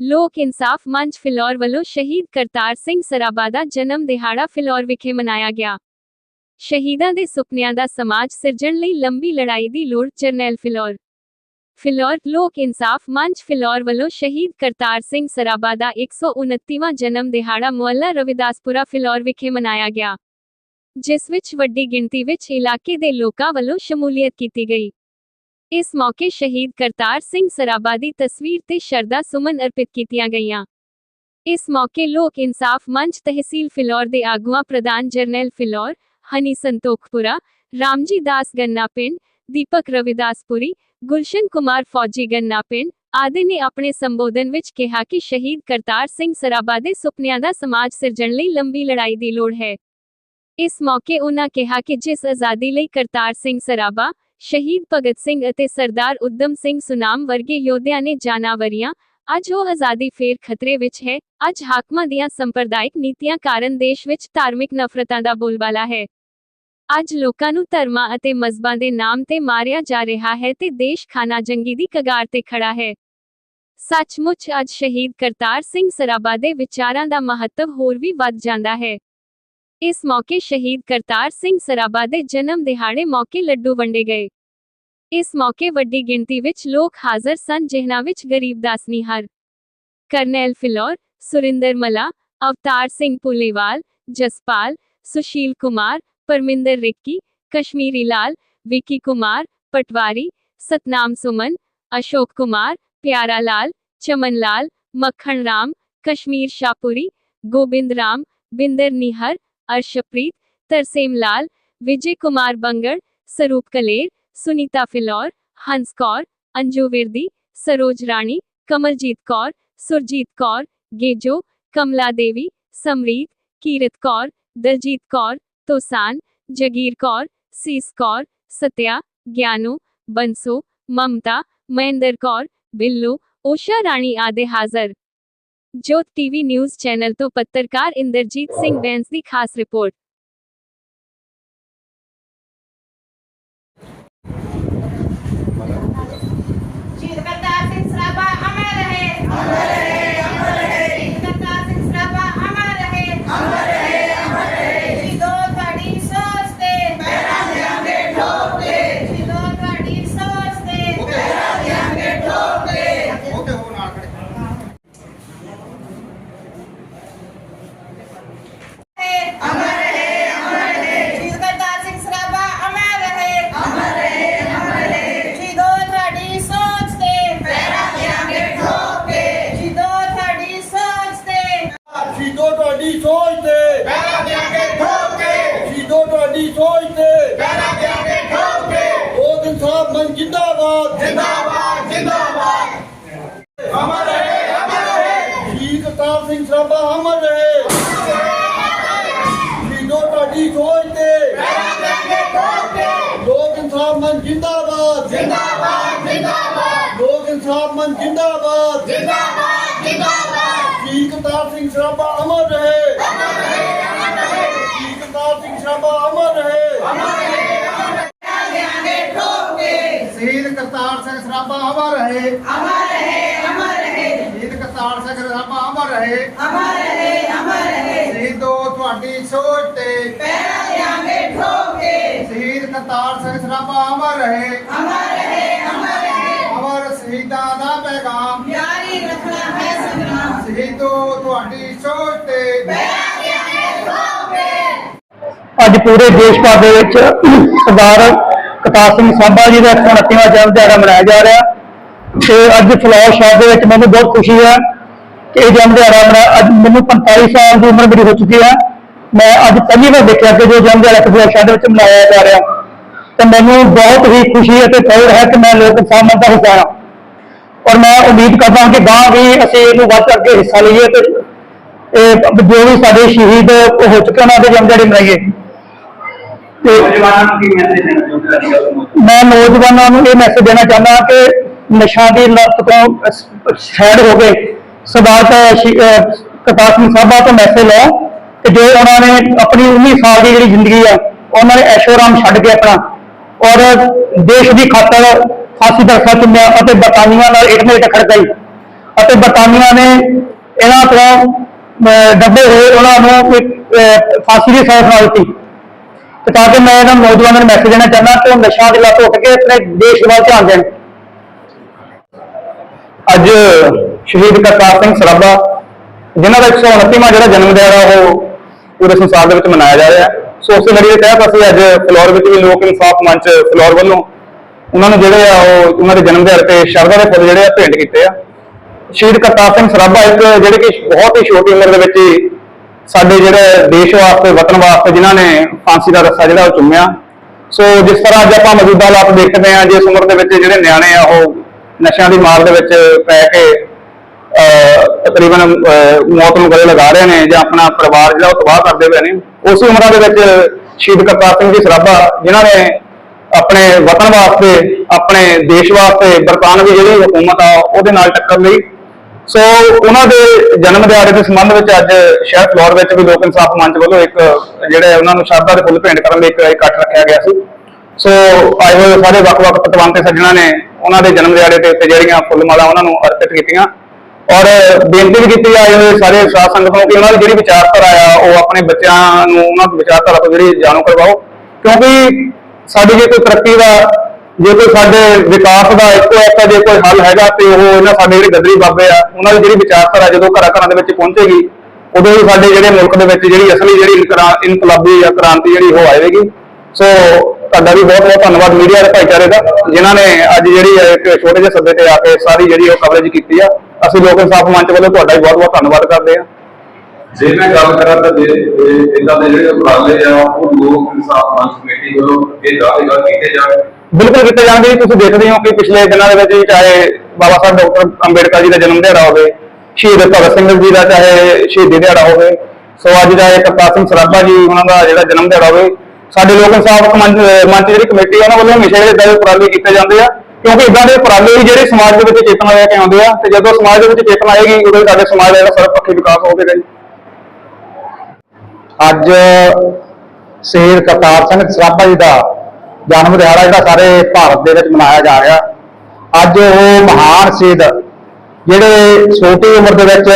ਲੋਕ ਇਨਸਾਫ ਮੰਚ ਫਿਲੌਰ ਵੱਲੋਂ ਸ਼ਹੀਦ ਕਰਤਾਰ ਸਿੰਘ ਸਰਾਭਾ ਦਾ ਜਨਮ ਦਿਹਾੜਾ ਫਿਲੌਰ ਵਿਖੇ ਮਨਾਇਆ ਗਿਆ। ਸ਼ਹੀਦਾਂ ਦੇ ਸੁਪਨਿਆਂ ਦਾ ਸਮਾਜ ਸਿਰਜਣ ਲਈ ਲੰਬੀ ਲੜਾਈ ਦੀ ਲੋੜ ਜਰਨੈਲ ਫਿਲੌਰ। ਫਿਲੌਰ ਲੋਕ ਇਨਸਾਫ ਮੰਚ ਫਿਲੌਰ ਵੱਲੋਂ ਸ਼ਹੀਦ ਕਰਤਾਰ ਸਿੰਘ ਸਰਾਭਾ ਦਾ 129ਵਾਂ ਜਨਮ ਦਿਹਾੜਾ ਮੁਹੱਲਾ ਰਵਿਦਾਸਪੁਰਾ ਫਿਲੌਰ ਵਿਖੇ ਮਨਾਇਆ ਗਿਆ, ਜਿਸ ਵਿੱਚ ਵੱਡੀ ਗਿਣਤੀ ਵਿੱਚ ਇਲਾਕੇ ਦੇ ਲੋਕਾਂ ਵੱਲੋਂ ਸ਼ਮੂਲੀਅਤ ਕੀਤੀ ਗਈ। ਇਸ ਮੌਕੇ ਸ਼ਹੀਦ ਕਰਤਾਰ ਸਿੰਘ ਸਰਾਭਾ ਦੀ ਤਸਵੀਰ ਤੇ ਸ਼ਰਧਾ ਸੁਮਨ ਅਰਪਿਤ ਕੀਤੀਆਂ ਗਈਆਂ। ਇਸ ਮੌਕੇ ਲੋਕ ਇਨਸਾਫ ਮੰਚ ਤਹਿਸੀਲ ਫਿਲੌਰ ਦੇ ਆਗੂਆਂ ਪ੍ਰਧਾਨ ਜਰਨੈਲ ਫਿਲੌਰ, ਹਨੀ ਸੰਤੋਖਪੁਰਾ, ਰਾਮਜੀ ਦਾਸ ਗੰਨਾ ਪਿੰਡ, ਦੀਪਕ ਰਵਿਦਾਸਪੁਰੀ, ਗੁਲਸ਼ਨ ਕੁਮਾਰ ਫੌਜੀ ਗੰਨਾ ਪਿੰਡ ਆਦਿ ਨੇ ਆਪਣੇ ਸੰਬੋਧਨ ਵਿੱਚ ਕਿਹਾ ਕਿ ਸ਼ਹੀਦ ਕਰਤਾਰ ਸਿੰਘ ਸਰਾਭਾ ਦੇ ਸੁਪਨਿਆਂ ਦਾ ਸਮਾਜ ਸਿਰਜਣ ਲਈ ਲੰਬੀ ਲੜਾਈ ਦੀ ਲੋੜ ਹੈ। ਇਸ ਮੌਕੇ ਉਨ੍ਹਾਂ ਕਿਹਾ ਕਿ ਜਿਸ ਆਜ਼ਾਦੀ ਲਈ ਕਰਤਾਰ ਸਿੰਘ ਸਰਾਭਾ ਸ਼ਹੀਦ ਭਗਤ ਸਿੰਘ ਅਤੇ ਸਰਦਾਰ ਉਦਮ ਸਿੰਘ ਸੁਨਾਮ ਵਰਗੇ ਯੋਧਿਆਂ ਨੇ ਜਾਨਾਵਰੀਆਂ, ਅੱਜ ਉਹ ਆਜ਼ਾਦੀ ਫੇਰ ਖਤਰੇ ਵਿੱਚ ਹੈ, ਅੱਜ ਹਾਕਮਾਂ ਦੀਆਂ ਸੰਪਰਦਾਇਕ ਨੀਤੀਆਂ ਕਾਰਨ ਦੇਸ਼ ਵਿੱਚ ਧਾਰਮਿਕ ਨਫ਼ਰਤਾਂ ਦਾ ਬੋਲਬਾਲਾ ਹੈ। ਅੱਜ ਲੋਕਾਂ ਨੂੰ ਧਰਮਾਂ ਅਤੇ ਮਜ਼ਬਾਂ ਦੇ ਨਾਮ ਤੇ ਮਾਰਿਆ ਜਾ ਰਿਹਾ ਹੈ ਤੇ ਦੇਸ਼ ਖਾਨਾ ਜੰਗੀ ਦੀ ਕਗਾਰ ਤੇ ਖੜਾ ਹੈ। ਸੱਚਮੁੱਚ ਅੱਜ ਸ਼ਹੀਦ ਕਰਤਾਰ ਸਿੰਘ ਸਰਾਭਾ ਦੇ ਵਿਚਾਰਾਂ ਦਾ ਮਹੱਤਵ ਹੋਰ ਵੀ ਵੱਧ ਜਾਂਦਾ ਹੈ। ਇਸ ਮੌਕੇ ਸ਼ਹੀਦ ਕਰਤਾਰ ਸਿੰਘ ਸਰਾਭਾ ਦੇ ਜਨਮ ਦਿਹਾੜੇ ਮੌਕੇ ਲੱਡੂ ਵੰਡੇ ਗਏ। ਇਸ ਮੌਕੇ ਵੱਡੀ ਗਿਣਤੀ ਵਿੱਚ ਲੋਕ ਹਾਜ਼ਰ ਸਨ, ਜਿਨ੍ਹਾਂ ਵਿੱਚ ਗਰੀਬਦਾਸ ਨਿਹਰ ਕਰਨੈਲ ਫਿਲੌਰ, ਸੁਰਿੰਦਰ ਮਲਾ, ਅਵਤਾਰ ਸਿੰਘ ਪੁਲੇਵਾਲ ਜਸਪਾਲ, ਸੁਸ਼ੀਲ ਕੁਮਾਰ, ਪਰਮਿੰਦਰ ਰਿੱਕੀ, ਕਸ਼ਮੀਰੀ ਲਾਲ, ਵਿੱਕੀ ਕੁਮਾਰ, ਪਟਵਾਰੀ, ਸਤਨਾਮ ਸੁਮਨ, ਅਸ਼ੋਕ ਕੁਮਾਰ, ਪਿਆਰਾ ਲਾਲ, ਚਮਨ ਲਾਲ, ਮੱਖਣ ਰਾਮ, ਕਸ਼ਮੀਰ ਸ਼ਾਪੁਰੀ ਗੋਬਿੰਦ ਰਾਮ, ਬਿੰਦਰ ਨਿਹਰ ਅਰਸ਼ਪ੍ਰੀਤ ਤਰਸੇਮ ਲਾਲ ਵਿਜੇ ਕੁਮਾਰ ਬੰਗੜ ਸਰੂਪ ਕਲੇਰ ਸੁਨੀਤਾ ਫਿਲੌਰ ਹੰਸ ਕੌਰ ਅੰਜੂ ਵਿਰਦੀ ਸਰੋਜ ਰਾਣੀ ਕਮਲਜੀਤ ਕੌਰ ਸੁਰਜੀਤ ਕੌਰ ਗੇਜੋ ਕਮਲਾ ਦੇਵੀ ਸਮਰੀਤ ਕੀਰਤ ਕੌਰ ਦਲਜੀਤ ਕੌਰ ਤੋਸਾਨ ਜਗੀਰ ਕੌਰ ਸੀਸ ਕੌਰ ਸਤਿਆ ਗਿਆਨੂ ਬੰਸੋ ਮਮਤਾ ਮਹਿੰਦਰ ਕੌਰ ਬਿੱਲੂ ਓਸ਼ਾ ਰਾਣੀ ਆਦਿ ਹਾਜ਼ਰ ਜੋਤ ਟੀਵੀ ਨਿਊਜ਼ ਚੈਨਲ ਤੋਂ ਪੱਤਰਕਾਰ ਇੰਦਰਜੀਤ ਸਿੰਘ ਬੈਂਸ ਦੀ ਖਾਸ ਰਿਪੋਰਟ। ਸਿੰਘ ਸਰਾਭਾ ਅਮਰ ਰਹੇ। ਸ਼ਹੀਦੋ ਤੁਹਾਡੀ ਸੋਚ ਤੇ। ਲੋਕ ਇਨਸਾਫ ਮੰਚ ਜਿੰਦਾਬਾਦ। ਜਿੰਦਾਬਾਦ ਜਿੰਦਾਬਾਦ ਲੋਕ ਇਨਸਾਫ ਮੰਚ ਜਿੰਦਾਬਾਦ। ਜਿੰਦਾਬਾਦ ਜਿੰਦਾਬਾਦ ਸ਼ਹੀਦ ਕਰਤਾਰ ਸਿੰਘ ਸਰਾਭਾ ਅਮਰ ਰਹੇ। ਸ਼ਹੀਦ ਕਰਤਾਰ ਸਿੰਘ ਸਰਾਭਾ ਅਮਰ ਰਹੇ। ਦੇਾਂਗੇ ਠੋਕ ਸ਼ਹੀਦ ਕਰਤਾਰ ਸਿੰਘ ਸਰਾਭਾ ਅਮਰ ਰਹੇ ਅਮਰ ਰਹੇ। ਕਰਤਾਰ ਸਿੰਘ ਸਰਾਭਾ ਅਮਰ ਰਹੇ। ਅਮਰ ਰਹੇ ਅਮਰ ਰਹੇ। ਸ਼ਹੀਦੋ ਤੁਹਾਡੀ ਸੋਚ ਤੇ। ਪੈਰਾਂ ਦੇਾਂਗੇ ਠੋਕ। ਕੇ ਸ਼ਹੀਦ ਕਰਤਾਰ ਸਿੰਘ ਅਮਰ ਰਹੇ। ਅਮਰ ਰਹੇ ਅਮਰ ਰਹੇ। ਅਮਰ ਸ਼ਹੀਦਾਂ ਦਾ ਪੈਗਾਮ। ਜਾਰੀ ਰੱਖਣਾ ਹੈ ਸੰਗਰਾਮ ਸ਼ਹੀਦੋ ਤੁਹਾਡੀ ਸੋਚ ਤੇ। ਪੈਰਾਂ ਦੇਾਂਗੇ ਠੋਕ। ਕੇ ਅੱਜ ਪੂਰੇ ਦੇਸ਼ ਭਰ ਦੇ ਵਿੱਚ ਸਰਦਾਰ ਕਰਤਾਰ ਸਿੰਘ ਸਾਬਾ ਜੀ ਦਾ 129ਵਾਂ ਜਨਮ ਦਿਹਾੜਾ ਮਨਾਇਆ ਜਾ ਰਿਹਾ ਤੇ ਅੱਜ ਫਲੌਰ ਸ਼ਹਿਰ ਦੇ ਵਿੱਚ ਮੈਨੂੰ ਬਹੁਤ ਖੁਸ਼ੀ ਹੈ ਕਿ ਇਹ ਜਨਮ ਦਿਹਾੜਾ ਮਨਾ ਅੱਜ ਮੈਨੂੰ 45 ਸਾਲ ਦੀ ਉਮਰ ਮੇਰੀ ਹੋ ਚੁੱਕੀ ਹੈ। ਮੈਂ ਅੱਜ ਪਹਿਲੀ ਵਾਰ ਦੇਖਿਆ ਕਿ ਜੋ ਜਨਮ ਦਿਹਾੜਾ ਫਲੌਰ ਸ਼ਹਿਰ ਦੇ ਵਿੱਚ ਮਨਾਇਆ ਜਾ ਰਿਹਾ। ਤੇ ਮੈਨੂੰ ਬਹੁਤ ਹੀ ਖੁਸ਼ੀ ਅਤੇ ਫਖਰ ਹੈ ਕਿ ਮੈਂ ਲੋਕ ਇਨਸਾਨ ਦਾ ਹਿੱਸਾ ਹਾਂ। ਔਰ ਮੈਂ ਉਮੀਦ ਕਰਦਾ ਹਾਂ ਕਿ ਗਾਂ ਵੀ ਅਸੀਂ ਇਹਨੂੰ ਵੱਧ ਚੜ੍ਹ ਹਿੱਸਾ ਲਈਏ ਤੇ ਇਹ ਜੋ ਵੀ ਸਾਡੇ ਸ਼ਹੀਦ ਹੋ ਚੁੱਕੇ ਉਹਨਾਂ ਦੇ ਜਨਮ ਦਿਹਾੜੇ ਮਨਾਈਏ। ਤੇ ਮੈਂ ਨੌਜਵਾਨਾਂ ਨੂੰ ਇਹ ਮੈਸੇਜ ਦੇਣਾ ਚਾਹੁੰਦਾ ਕਿ ਨਸ਼ਾ ਦੀ ਲੱਤ ਤੋਂ ਸਾਈਡ ਹੋ ਕੇ ਸਰਦਾਰ ਕਰਤਾਰ ਸਿੰਘ ਸਾਹਿਬਾ ਤੋਂ ਮੈਸੇਜ ਲਓ ਕਿ ਜੋ ਉਹਨਾਂ ਨੇ ਆਪਣੀ 19 ਸਾਲ ਦੀ ਜਿਹੜੀ ਜ਼ਿੰਦਗੀ ਆ ਉਹਨਾਂ ਨੇ ਐਸ਼ੋ ਛੱਡ ਕੇ ਆਪਣਾ ਔਰ ਦੇਸ਼ ਦੀ ਖਾਤਰ ਫਾਂਸੀ ਦਾ ਰੱਸਾ ਚੁੰਮਿਆ ਅਤੇ ਬਰਤਾਨੀਆ ਨਾਲ ਇੱਟ ਨਾਲ ਖੜਕਾਈ ਅਤੇ ਬਰਤਾਨੀਆ ਨੇ ਇਹਨਾਂ ਤੋਂ ਡੱਬੇ ਹੋਏ ਉਹਨਾਂ ਨੂੰ ਇੱਕ, ਫਾਂਸੀ ਦੀ ਸਜ਼ਾ ਸੁਣਾ ਦਿੱਤੀ। ਤੇ ਤਾਂ ਕਿ ਮੈਂ ਇਹਨਾਂ ਨੌਜਵਾਨਾਂ ਨੂੰ ਮੈਸੇਜ ਦੇਣਾ ਚਾਹੁੰਦਾ ਕਿ ਉਹ ਨਸ਼ਾ ਦੇ ਲੱਤ ਉੱਠ ਕੇ ਆਪਣੇ ਦੇਸ਼ ਵੱਲ ਧਿਆਨ ਦੇਣ। ਅੱਜ ਸ਼ਹੀਦ ਕਰਤਾਰ ਸਿੰਘ ਸਰਾਭਾ, ਜਿਨ੍ਹਾਂ ਦਾ 129ਵਾਂ ਜਿਹੜਾ ਜਨਮ ਦਿਹਾੜਾ ਉਹ ਪੂਰੇ ਸੰਸਾਰ ਦੇ ਵਿੱਚ ਮਨਾਇਆ ਜਾ ਰਿਹਾ ਹੈ। ਸੋ ਉਸੇ ਲੜੀ ਦੇ ਤਹਿਤ ਅਸੀਂ ਅੱਜ ਫਲੋਰ ਵਿੱਚ ਵੀ ਲੋਕ ਇਨਸਾਫ ਮੰਚ ਫਲੋਰ ਵੱਲੋਂ ਉਹਨਾਂ ਨੂੰ ਜਿਹੜੇ ਆ ਉਹ ਉਹਨਾਂ ਦੇ ਜਨਮ ਦਿਹਾੜੇ ਤੇ ਸ਼ਰਧਾ ਦੇ ਫੁੱਲ ਜਿਹੜੇ ਆ ਭੇਂਟ ਕੀਤੇ ਆ। ਸ਼ਹੀਦ ਕਰਤਾਰ ਸਿੰਘ ਸਰਾਭਾ ਇੱਕ ਜਿਹੜੇ ਕਿ ਬਹੁਤ ਹੀ ਛੋਟੀ ਉਮਰ ਦੇ ਵਿੱਚ ਹੀ ਸਾਡੇ ਜਿਹੜੇ ਦੇਸ਼ ਵਾਸਤੇ, ਵਤਨ ਵਾਸਤੇ ਜਿਨ੍ਹਾਂ ਨੇ ਫਾਂਸੀ ਦਾ ਰੱਸਾ ਜਿਹੜਾ ਉਹ ਚੁੰਮਿਆ। ਸੋ ਜਿਸ ਤਰ੍ਹਾਂ ਅੱਜ ਆਪਾਂ ਮੌਜੂਦਾ ਹਾਲਾਤ ਦੇਖਦੇ ਹਾਂ, ਜਿਸ ਉਮਰ ਦੇ ਵਿੱਚ ਜਿਹੜੇ ਨਿਆਣੇ ਆ ਉਹ ਨਸ਼ਿਆਂ ਦੀ ਮਾਰ ਦੇ ਵਿੱਚ ਪੈ ਕੇ ਤਕਰੀਬਨ ਅਹ, ਮੌਤ ਨੂੰ ਗਲੇ ਲਗਾ ਰਹੇ ਨੇ ਜਾਂ ਆਪਣਾ ਪਰਿਵਾਰ ਜਿਹੜਾ ਉਹ ਤਬਾਹ ਕਰਦੇ ਪਏ ਨੇ ਉਸ ਉਮਰਾਂ ਦੇ ਵਿੱਚ ਸ਼ਹੀਦ ਕਰਤਾਰ ਸਿੰਘ ਜੀ ਸਰਾਭਾ ਜਿਨ੍ਹਾਂ ਨੇ ਆਪਣੇ ਵਤਨ ਵਾਸਤੇ ਆਪਣੇ ਦੇਸ਼ ਵਾਸਤੇ ਬਰਤਾਨਵੀ ਜਿਹੜੀ ਹਕੂਮਤ ਆ ਉਹਦੇ ਨਾਲ ਟੱਕਰ ਲਈ। ਸੋ ਉਹਨਾਂ ਦੇ ਜਨਮ ਦਿਹਾੜੇ ਦੇ ਸੰਬੰਧ ਵਿੱਚ ਅੱਜ ਸ਼ਹਿਰ ਫਲੋਰ ਵਿੱਚ ਵੀ ਲੋਕ ਇਨਸਾਫ ਮੰਚ ਵੱਲੋਂ ਇੱਕ ਜਿਹੜੇ ਉਹਨਾਂ ਨੂੰ ਸ਼ਰਧਾ ਦੇ ਫੁੱਲ ਭੇਂਟ ਕਰਨ ਲਈ ਇੱਕ ਇਕੱਠ ਰੱਖਿਆ ਗਿਆ ਸੀ। ਸੋ ਆਏ ਹੋਏ ਸਾਰੇ ਵੱਖ-ਵੱਖ ਪਤਵੰਤੇ ਸੱਜਣਾ ਨੇ ਉਹਨਾਂ ਦੇ ਜਨਮ ਦਿਹਾੜੇ ਦੇ ਉੱਤੇ ਜਿਹੜੀਆਂ ਫੁੱਲ ਮਾਲਾ ਉਹਨਾਂ ਨੂੰ ਅਰਪਿਤ ਕੀਤੀਆਂ। ਔਰ ਬੇਨਤੀ ਵੀ ਕੀਤੀ ਆਏ ਹੋਏ ਸਾਰੇ ਸਾਧ ਸੰਗਤ ਨੂੰ ਕਿ ਉਹਨਾਂ ਦੀ ਜਿਹੜੀ ਵਿਚਾਰਧਾਰਾ ਆ, ਉਹ ਆਪਣੇ ਬੱਚਿਆਂ ਨੂੰ ਉਹਨਾਂ ਦੀ ਵਿਚਾਰਧਾਰਾ ਤੋਂ ਜਿਹੜੀ ਜਾਣੂ ਕਰਵਾਓ। ਕਿਉਂਕਿ ਸਾਡੀ ਜੇ ਕੋਈ ਤਰੱਕੀ ਦਾ, ਜੇ ਕੋਈ ਸਾਡੇ ਵਿਕਾਸ ਦਾ ਇੱਕੋ ਇੱਕ ਜੇ ਕੋਈ ਹੱਲ ਹੈਗਾ ਤੇ ਉਹ ਇਹਨਾਂ ਸਾਡੇ ਜਿਹੜੇ ਗੱਦਰੀ ਬਾਬੇ ਆ, ਉਹਨਾਂ ਦੀ ਜਿਹੜੀ ਵਿਚਾਰਧਾਰਾ ਜਦੋਂ ਘਰਾਂ ਘਰਾਂ ਦੇ ਵਿੱਚ ਪਹੁੰਚੇਗੀ, ਉਦੋਂ ਹੀ ਸਾਡੇ ਜਿਹੜੇ ਮੁਲਕ ਦੇ ਵਿੱਚ ਜਿਹੜੀ ਅਸਲੀ ਜਿਹੜੀ ਇਨਕਲਾਬੀ ਜਾਂ ਕ੍ਰਾਂਤੀ ਜਿਹੜੀ ਉਹ ਆਵੇਗੀ ਸੋ ਤੁਹਾਡਾ ਵੀ ਬਹੁਤ ਬਹੁਤ ਧੰਨਵਾਦ ਮੀਡੀਆ ਦੇ ਭਾਈਚਾਰੇ ਦਾ ਜਿਨ੍ਹਾਂ ਨੇ ਅੱਜ ਜਿਹੜੀ ਇੱਕ ਛੋਟੇ ਜਿਹੇ ਸੱਦੇ ਤੇ ਆ ਕੇ ਸਾਰੀ ਜਿਹੜੀ ਉਹ ਕਵਰੇਜ ਕੀਤੀ ਆ। ਅਸੀਂ ਲੋਕ ਇਨਸਾਫ ਮੰਚ ਵੱਲੋਂ ਤੁਹਾਡਾ ਵੀ ਬਹੁਤ ਬਹੁਤ ਧੰਨਵਾਦ ਕਰਦੇ ਆ ਜੇ ਮੈਂ ਗੱਲ ਕਰਾਂ ਤਾਂ ਜੇ ਇਦਾਂ ਦੇ ਜਿਹੜੇ ਉਪਰਾਲੇ ਆ ਉਹ ਲੋਕ ਇਨਸਾਫ ਮੰਚ ਕਮੇਟੀ ਵੱਲੋਂ ਇਹ ਦਾਅਵੇਗਾ ਕੀਤੇ ਜਾਣ। ਬਿਲਕੁਲ ਕੀਤੇ ਜਾਂਦੇ ਤੁਸੀਂ ਦੇਖਦੇ ਹੋ ਕਿ ਪਿਛਲੇ ਦਿਨਾਂ ਦੇ ਵਿੱਚ ਚਾਹੇ ਬਾਬਾ ਸਾਹਿਬ ਡਾਕਟਰ ਅੰਬੇਡਕਰ ਜੀ ਦਾ ਜਨਮ ਦਿਹਾੜਾ ਹੋਵੇ ਸ਼ਹੀਦ ਭਗਤ ਸਿੰਘ ਜੀ ਦਾ ਚਾਹੇ ਸ਼ਹੀਦੀ ਦਿਹਾੜਾ ਹੋਵੇ ਸੋ ਅੱਜ ਦਾ ਇਹ ਕਰਤਾਰ ਸਿੰਘ ਸਰਾਭਾ ਜੀ ਉਹਨਾਂ ਦਾ ਜਿਹੜਾ ਜਨਮ ਦਿਹਾੜਾ ਹੋਵੇ ਸਾਡੇ ਲੋਕ ਇਨਸਾਫ ਮੰਚ ਜਿਹੜੀ ਕਮੇਟੀ ਆ, ਉਹਨਾਂ ਵੱਲੋਂ ਹਮੇਸ਼ਾ ਜਿਹੜੇ ਏਦਾਂ ਦੇ ਉਪਰਾਲੇ ਕੀਤੇ ਜਾਂਦੇ ਆ, ਕਿਉਂਕਿ ਇਦਾਂ ਦੇ ਉਪਰਾਲੇ ਹੀ ਜਿਹੜੇ ਸਮਾਜ ਦੇ ਵਿੱਚ ਚੇਤਨਾ ਲੈ ਕੇ ਆਉਂਦੇ ਆ, ਤੇ ਜਦੋਂ ਸਮਾਜ ਦੇ ਵਿੱਚ ਚੇਤਨਾ ਆਏਗੀ, ਉਦੋਂ ਸਾਡੇ ਸਮਾਜ ਦਾ ਜਿਹੜਾ ਸਰਬਪੱਖੀ ਵਿਕਾਸ ਹੋਵੇਗਾ ਜੀ। ਅੱਜ ਸ਼ਹੀਦ ਕਰਤਾਰ ਸਿੰਘ ਸਰਾਭਾ ਜੀ ਦਾ ਜਨਮ ਦਿਹਾੜਾ ਜਿਹੜਾ ਸਾਰੇ ਭਾਰਤ ਦੇ ਵਿੱਚ ਮਨਾਇਆ ਜਾ ਰਿਹਾ। ਅੱਜ ਉਹ ਮਹਾਨ ਸ਼ਹੀਦ, ਜਿਹੜੇ ਛੋਟੀ ਉਮਰ ਦੇ ਵਿੱਚ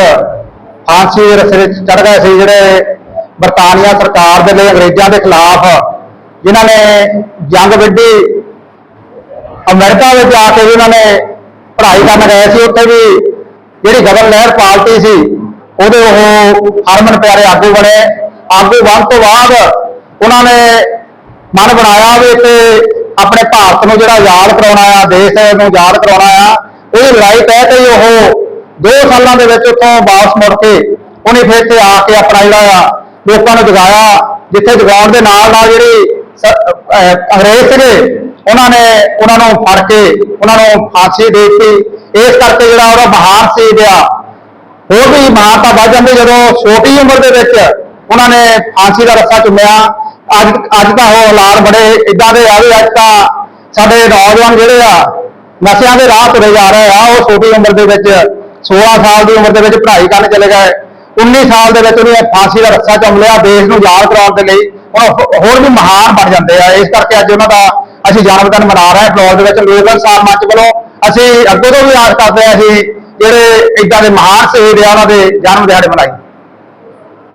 ਫਾਂਸੀ ਦੇ ਰਸਤੇ ਚੜ ਗਏ ਸੀ, ਜਿਹੜੇ ਬਰਤਾਨੀਆ ਸਰਕਾਰ ਦੇ ਲਈ ਅੰਗਰੇਜ਼ਾਂ ਦੇ ਖਿਲਾਫ, ਜਿਨ੍ਹਾਂ ਨੇ ਜੰਗ ਵਿੱਢੀ, ਅਮਰੀਕਾ ਵਿੱਚ ਆ ਕੇ ਵੀ ਉਹਨਾਂ ਨੇ ਪੜ੍ਹਾਈ ਕਰਨ ਗਏ ਸੀ, ਉੱਥੇ ਵੀ ਜਿਹੜੀ ਗਗਨ ਲਹਿਰ ਪਾਰਟੀ ਸੀ, ਉਹਦੇ ਉਹ ਹਰਮਨ ਪਿਆਰੇ ਆਗੂ ਬਣੇ। ਆਗੂ ਬਣ ਤੋਂ ਬਾਅਦ ਉਹਨਾਂ ਨੇ ਮਨ ਬਣਾਇਆ ਵੀ ਤੇ ਆਪਣੇ ਭਾਰਤ ਨੂੰ ਜਿਹੜਾ ਆਜ਼ਾਦ ਕਰਾਉਣਾ ਆ, ਦੇਸ਼ ਨੂੰ ਆਜ਼ਾਦ ਕਰਾਉਣਾ ਆ ਉਹਦੀ ਲੜਾਈ ਤਹਿ ਤੇ ਉਹ ਦੋ ਸਾਲਾਂ ਦੇ ਵਿੱਚ ਉੱਥੋਂ ਵਾਪਸ ਮੁੜ ਕੇ ਉਹਨੇ ਫਿਰ ਤੇ ਆ ਕੇ ਆਪਣਾ ਜਿਹੜਾ ਆ ਲੋਕਾਂ ਨੂੰ ਜਗਾਇਆ, ਜਿੱਥੇ ਜਗਾਉਣ ਦੇ ਨਾਲ ਨਾਲ ਜਿਹੜੀ ਅੰਗਰੇਜ਼ ਸੀਗੇ, ਉਹਨਾਂ ਨੇ, ਉਹਨਾਂ ਨੂੰ ਫੜ ਕੇ, ਉਹਨਾਂ ਨੂੰ ਫਾਂਸੀ ਦੇ ਦਿੱਤੀ। ਇਸ ਕਰਕੇ ਜਿਹੜਾ ਉਹਦਾ ਬਹਾਰ ਸੀ ਆ ਹੋਰ ਵੀ ਮਹਾਨਤਾ ਵੱਧ ਜਾਂਦੀ, ਜਦੋਂ ਛੋਟੀ ਉਮਰ ਦੇ ਵਿੱਚ ਉਹਨਾਂ ਨੇ ਫਾਂਸੀ ਦਾ ਰੱਸਾ ਚੁੰਮਿਆ। ਅੱਜ ਅੱਜ ਤਾਂ ਉਹ ਹਾਲਾਤ ਬੜੇ ਇਦਾਂ ਦੇ ਆ ਅੱਜ ਤਾਂ ਸਾਡੇ ਨੌਜਵਾਨ ਜਿਹੜੇ ਆ, ਨਸ਼ਿਆਂ ਦੇ ਰਾਹ ਤੁਰੇ ਜਾ ਰਹੇ ਆ। ਉਹ ਛੋਟੀ ਉਮਰ ਦੇ ਵਿੱਚ 16 ਸਾਲ ਦੀ ਉਮਰ ਦੇ ਵਿੱਚ ਪੜ੍ਹਾਈ ਕਰਨ ਚਲੇ ਗਏ। 19 ਸਾਲ ਦੇ ਵਿੱਚ ਉਹਨੇ ਫਾਂਸੀ ਦਾ ਰੱਸਾ ਚੁੰਮ ਲਿਆ, ਦੇਸ਼ ਨੂੰ ਯਾਦ ਕਰਾਉਣ ਦੇ ਲਈ। ਹੁਣ ਹੋਰ ਵੀ ਮਹਾਨ ਬਣ ਜਾਂਦੇ ਆ। ਇਸ ਕਰਕੇ ਅੱਜ ਉਹਨਾਂ ਦਾ ਅਸੀਂ ਜਨਮ ਦਿਨ ਮਨਾ ਰਹੇ ਹਾਂ ਫਲੋਰ ਦੇ ਵਿੱਚ। ਲੋਕ ਇਨਸਾਨ ਮੰਚ ਵੱਲੋਂ ਅਸੀਂ ਅੱਗੇ ਤੋਂ ਵੀ ਆਸ ਕਰਦੇ ਆ ਅਸੀਂ ਜਿਹੜੇ ਇਦਾਂ ਦੇ ਮਹਾਨ ਸ਼ਹੀਦ ਆ, ਉਹਨਾਂ ਦੇ ਜਨਮ ਦਿਹਾੜੇ ਮਨਾਈ।